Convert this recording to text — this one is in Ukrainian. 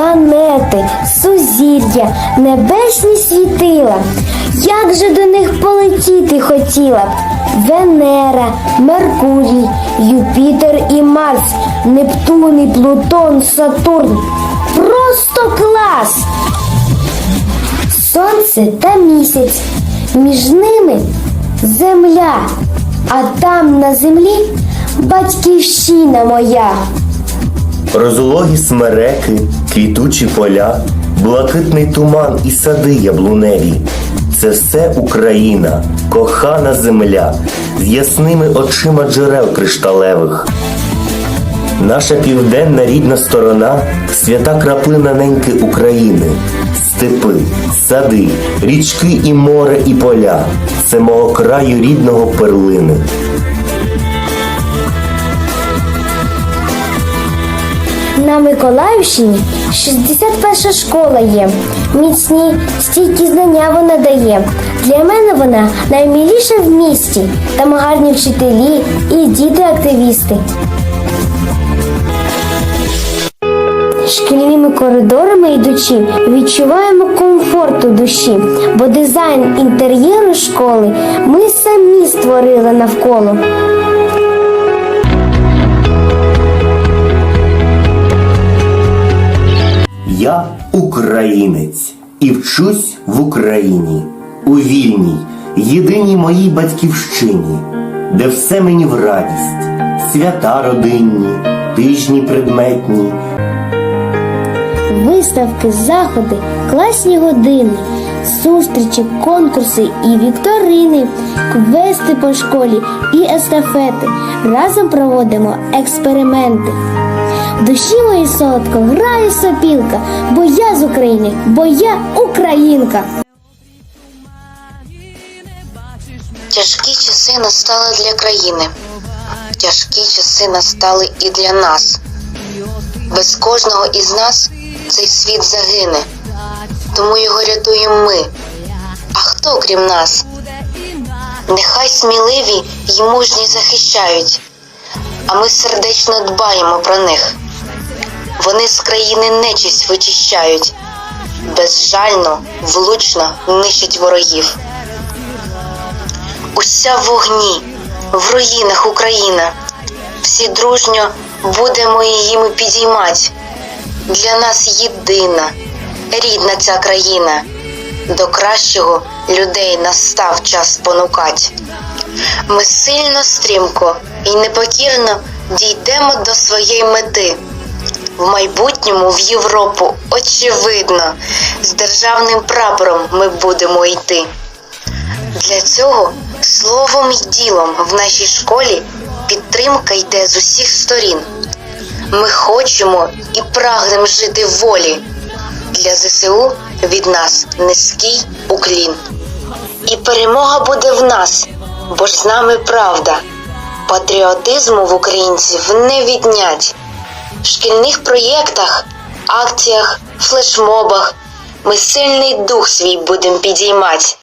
планети, сузір'я, небесні світила. Як же до них полетіти хотіла б? Венера, Меркурій, Юпітер і Марс, Нептун і Плутон, Сатурн. Просто клас! Сонце та місяць, між ними земля, а там на землі батьківщина моя. Розлогі смереки, квітучі поля, блакитний туман і сади яблуневі. Це все Україна, кохана земля, з ясними очима джерел кришталевих. Наша південна рідна сторона свята краплина неньки України, степи, сади, річки і море, і поля. Це мого краю рідного перлини. На Миколаївщині 61 школа є. Міцні, стійкі знання вона дає. Для мене вона найміліша в місті. Там гарні вчителі і діти-активісти. Шкільними коридорами йдучи, відчуваємо комфорт у душі, бо дизайн інтер'єру школи ми самі створили навколо. Українець і вчусь в Україні, у вільній, єдиній моїй батьківщині, де все мені в радість, свята родинні, тижні предметні, Виставки, заходи, класні години, зустрічі, конкурси і вікторини, квести по школі і естафети. Разом проводимо експерименти. Душі моїй солодко грає сопілка, бо я з України, бо я українка. Тяжкі часи настали для країни. Тяжкі часи настали і для нас. Без кожного із нас цей світ загине, тому його рятуємо ми. А хто крім нас? Нехай сміливі й мужні захищають, а ми сердечно дбаємо про них. Вони з країни нечисть вичищають, безжально, влучно нищать ворогів. Уся в вогні, в руїнах Україна. Всі дружньо будемо її ми підіймать. Для нас єдина, рідна ця країна. До кращого людей настав час спонукать. Ми сильно стрімко і непокірно дійдемо до своєї мети. В майбутньому в Європу, очевидно, з державним прапором ми будемо йти. Для цього словом і ділом в нашій школі підтримка йде з усіх сторін. Ми хочемо і прагнемо жити в волі. Для ЗСУ від нас низький уклін. І перемога буде в нас, бо ж з нами правда. Патріотизму в українців не віднять. Шкільних проєктах, акціях, флешмобах ми сильний дух свій будемо підіймати.